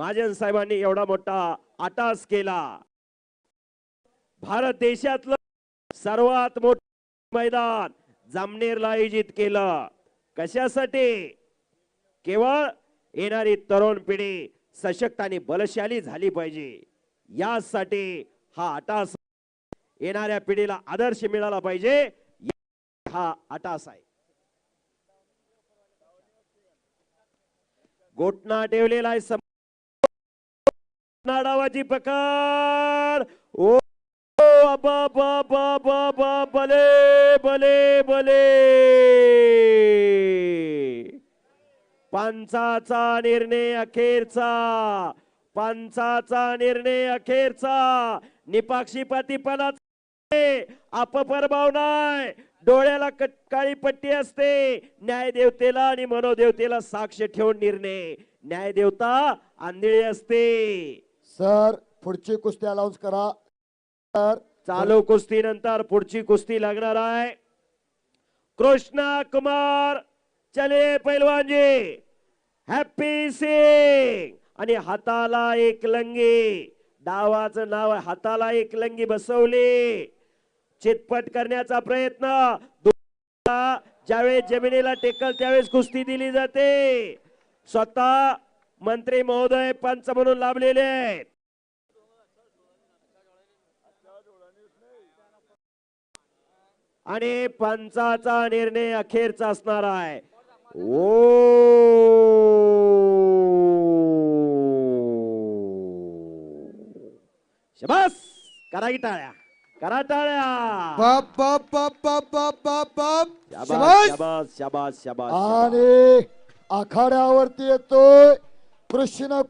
महाजन साहेबांनी एवढा मोठा आटास केला. भारत देशातलं सर्वात मोठं मैदान जामनेरला आयोजित केलं. कशासाठी? केवळ येणारी तरुण पिढी सशक्त आणि बलशाली झाली पाहिजे. यासाठी हा अटास येणाऱ्या पिढीला आदर्श मिळाला पाहिजे. हा अटास आहे. गोटना ठेवलेला आहे नाडावाची पकड. ओ अबा बा बा बा बा बले बले बले. पंचाचा निर्णय अखेरचा. पंचाचा निर्णय अखेरचा. निपाक्षीपातीपणाचा अपप्रभाव नाही. डोळ्याला काळी पट्टी असते. न्यायदेवतेला आणि मनोदेवतेला साक्ष ठेवून निर्णय. न्यायदेवता आंधळी असते. सर पुढची कुस्ती अलाउन्स करा. सर चालू कुस्ती नंतर पुढची कुस्ती लागणार आहे. कृष्णा कुमार चले पैलवानजी. हॅपी सिंग आणि हाताला एक लंगी. डावाचं नाव हाताला एक लंगी बसवली. चितपट करण्याचा प्रयत्न. ज्यावेळेस जमिनीला टेकल त्यावेळेस कुस्ती दिली जाते. स्वतः मंत्री महोदय पंच म्हणून लाभलेले आहेत. आणि पंचाचा निर्णय अखेरचा असणार आहे. ओ! शबास! करा की टाळ्या. करा टाळ्या शाबास शाबास शाबास. आणि आखाड्यावरती येतोय. प्रश्न